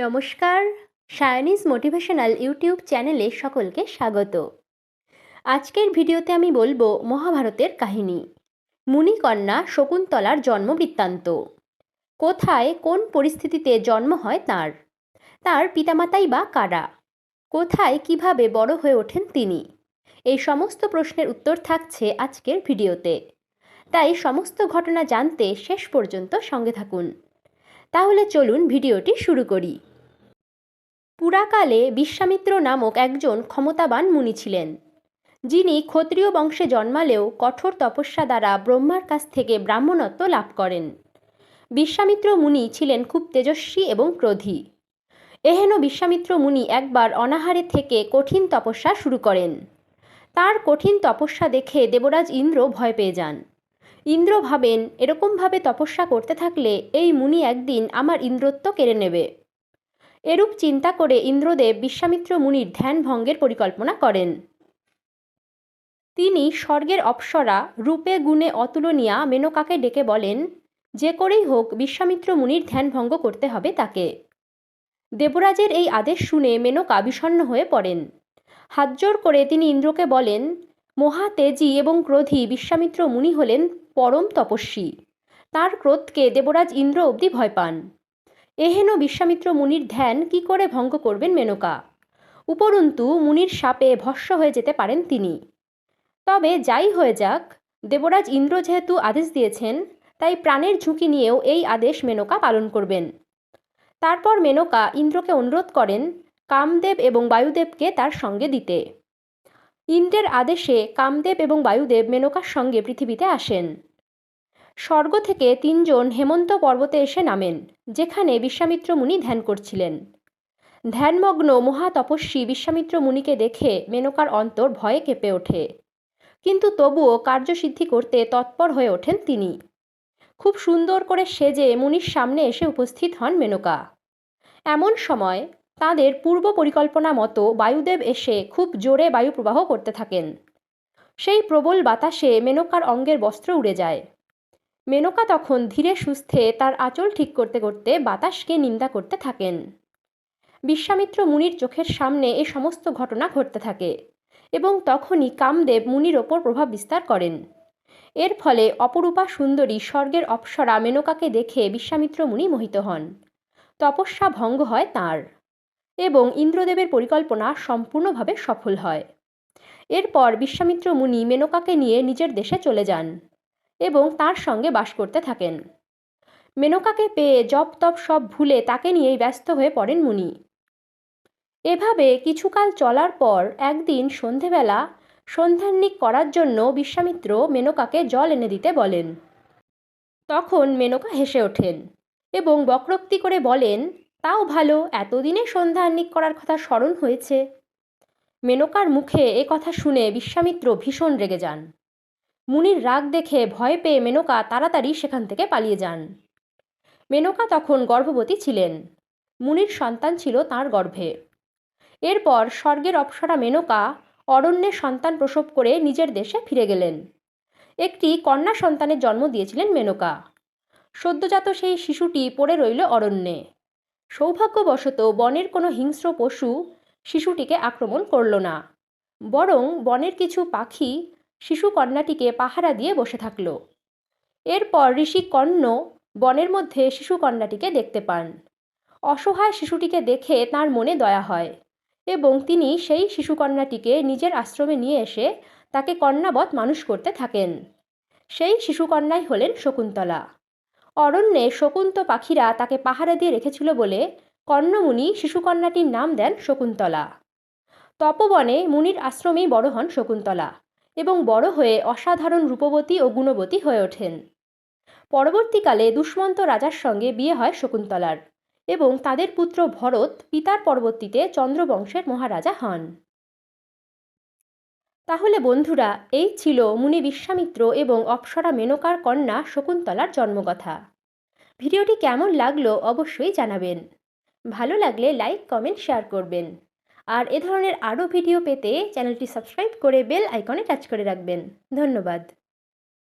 নমস্কার। সায়নিজ motivational YouTube চ্যানেলে সকলকে স্বাগত। আজকের ভিডিওতে আমি বলব মহাভারতের কাহিনী। মুনিকন্যা শকুন্তলার জন্ম বৃত্তান্ত কোথায়, কোন পরিস্থিতিতে জন্ম হয় তার? তার পিতামাতাই বা কারা? কোথায়, কীভাবে বড় হয়ে ওঠেন তিনি? এই সমস্ত প্রশ্নের উত্তর থাকছে আজকের ভিডিওতে। তাই সমস্ত ঘটনা জানতে শেষ পর্যন্ত সঙ্গে থাকুন। তাহলে চলুন ভিডিওটি শুরু করি। পুরাকালে বিশ্বামিত্র নামক একজন ক্ষমতাবান মুনি ছিলেন, যিনি ক্ষত্রিয় বংশে জন্মালেও কঠোর তপস্যা দ্বারা ব্রহ্মার কাছ থেকে ব্রাহ্মণত্ব লাভ করেন। বিশ্বামিত্র মুনি ছিলেন খুব তেজস্বী এবং ক্রোধী। এহেন বিশ্বামিত্র মুনি একবার অনাহারে থেকে কঠিন তপস্যা শুরু করেন। তার কঠিন তপস্যা দেখে দেবরাজ ইন্দ্র ভয় পেয়ে যান। ইন্দ্র ভাবেন, এরকমভাবে তপস্যা করতে থাকলে এই মুনি একদিন আমার ইন্দ্রত্ব কেড়ে নেবে। এরূপ চিন্তা করে ইন্দ্রদেব বিশ্বামিত্র মুনির ধ্যান ভঙ্গের পরিকল্পনা করেন। তিনি স্বর্গের অপ্সরা রূপে গুণে অতুলনীয়া মেনকাকে ডেকে বলেন, যে করেই হোক বিশ্বামিত্র মুনির ধ্যান ভঙ্গ করতে হবে তাকে। দেবরাজের এই আদেশ শুনে মেনকা বিষণ্ণ হয়ে পড়েন। হাতজোর করে তিনি ইন্দ্রকে বলেন, মহা তেজি এবং ক্রোধী বিশ্বামিত্র মুনি হলেন পরম তপস্বী। তার ক্রোধকে দেবরাজ ইন্দ্র অবধি ভয় পান। এহেন বিশ্বামিত্র মুনির ধ্যান কি করে ভঙ্গ করবেন মেনকা? উপরন্তু, মুনির সাপে ভস্য হয়ে যেতে পারেন তিনি। তবে যাই হয়ে যাক, দেবরাজ ইন্দ্র যেহেতু আদেশ দিয়েছেন, তাই প্রাণের ঝুঁকি নিয়েও এই আদেশ মেনকা পালন করবেন। তারপর মেনকা ইন্দ্রকে অনুরোধ করেন কামদেব এবং বায়ুদেবকে তার সঙ্গে দিতে। ইন্দ্রের আদেশে কামদেব এবং বায়ুদেব মেনকার সঙ্গে পৃথিবীতে আসেন। স্বর্গ থেকে তিনজন হেমন্ত পর্বতে এসে নামেন, যেখানে বিশ্বামিত্র মুনি ধ্যান করছিলেন। ধ্যানমগ্ন মহাতপস্বী বিশ্বামিত্র মুনিকে দেখে মেনকার অন্তর ভয়ে কেঁপে ওঠে। কিন্তু তবুও কার্যসিদ্ধি করতে তৎপর হয়ে ওঠেন তিনি। খুব সুন্দর করে সেজে মুনির সামনে এসে উপস্থিত হন মেনকা। এমন সময় তাদের পূর্ব পরিকল্পনা মতো বায়ুদেব এসে খুব জোরে বায়ু প্রবাহ করতে থাকেন। সেই প্রবল বাতাসে মেনকার অঙ্গের বস্ত্র উড়ে যায়। মেনকা তখন ধীরে সুস্থে তার আঁচল ঠিক করতে করতে বাতাসকে নিন্দা করতে থাকেন। বিশ্বামিত্র মুনির চোখের সামনে এ সমস্ত ঘটনা ঘটতে থাকে এবং তখনই কামদেব মুনির ওপর প্রভাব বিস্তার করেন। এর ফলে অপরূপা সুন্দরী স্বর্গের অপ্সরা মেনকাকে দেখে বিশ্বামিত্র মুনি মোহিত হন। তপস্যা ভঙ্গ হয় তাঁর এবং ইন্দ্রদেবের পরিকল্পনা সম্পূর্ণভাবে সফল হয়। এরপর বিশ্বামিত্র মুনি মেনকাকে নিয়ে নিজের দেশে চলে যান। এবং তার সঙ্গে বাস করতে থাকেন। মেনকাকে পেয়ে জপ তপ সব ভুলে তাকে নিয়েই ব্যস্ত হয়ে পড়েন মুনি। এভাবে কিছুকাল চলার পর একদিন সন্ধেবেলা সন্ধ্যান্নিক করার জন্য বিশ্বামিত্র মেনকাকে জল এনে দিতে বলেন। তখন মেনকা হেসে ওঠেন এবং বক্রোক্তি করে বলেন, তাও ভালো, এতদিনে সন্ধ্যান্নিক করার কথা স্মরণ হয়েছে। মেনকার মুখে এ কথা শুনে বিশ্বামিত্র ভীষণ রেগে যান। মুনির রাগ দেখে ভয় পেয়ে মেনকা তাড়াতাড়ি সেখান থেকে পালিয়ে যান। মেনকা তখন গর্ভবতী ছিলেন। মুনির সন্তান ছিল তার গর্ভে। এরপর স্বর্গের অপসরা মেনকা অরণ্যে সন্তান প্রসব করে নিজের দেশে ফিরে গেলেন। একটি কন্যা সন্তানের জন্ম দিয়েছিলেন মেনকা। সদ্যজাত সেই শিশুটি পড়ে রইল অরণ্যে। সৌভাগ্যবশত বনের কোনো হিংস্র পশু শিশুটিকে আক্রমণ করল না। বরং বনের কিছু পাখি শিশু কন্যাটিকে পাহারা দিয়ে বসে থাকল। এরপর ঋষি কর্ণ বনের মধ্যে শিশু কন্যাটিকে দেখতে পান। অসহায় শিশুটিকে দেখে তার মনে দয়া হয় এবং তিনি সেই শিশুকন্যাটিকে নিজের আশ্রমে নিয়ে এসে তাকে কন্যাবৎ মানুষ করতে থাকেন। সেই শিশুকন্যাই হলেন শকুন্তলা। অরণ্যে শকুন্ত পাখিরা তাকে পাহারা দিয়ে রেখেছিল বলে কর্ণমুনি শিশুকন্যাটির নাম দেন শকুন্তলা। তপবনে মুনির আশ্রমেই বড় হন শকুন্তলা। এবং বড় হয়ে অসাধারণ রূপবতী ও গুণবতী হয়ে ওঠেন। পরবর্তীকালে দুষ্মন্ত রাজার সঙ্গে বিয়ে হয় শকুন্তলার এবং তাদের পুত্র ভরত পিতার পরবর্তীতে চন্দ্রবংশের মহারাজা হন। তাহলে বন্ধুরা, এই ছিল মুনি বিশ্বামিত্র এবং অপ্সরা মেনকার কন্যা শকুন্তলার জন্মকথা। ভিডিওটি কেমন লাগল অবশ্যই জানাবেন। ভালো লাগলে লাইক, কমেন্ট, শেয়ার করবেন। আর এ ধরনের আরও ভিডিও পেতে চ্যানেলটি সাবস্ক্রাইব করে বেল আইকনে টাচ করে রাখবেন। ধন্যবাদ।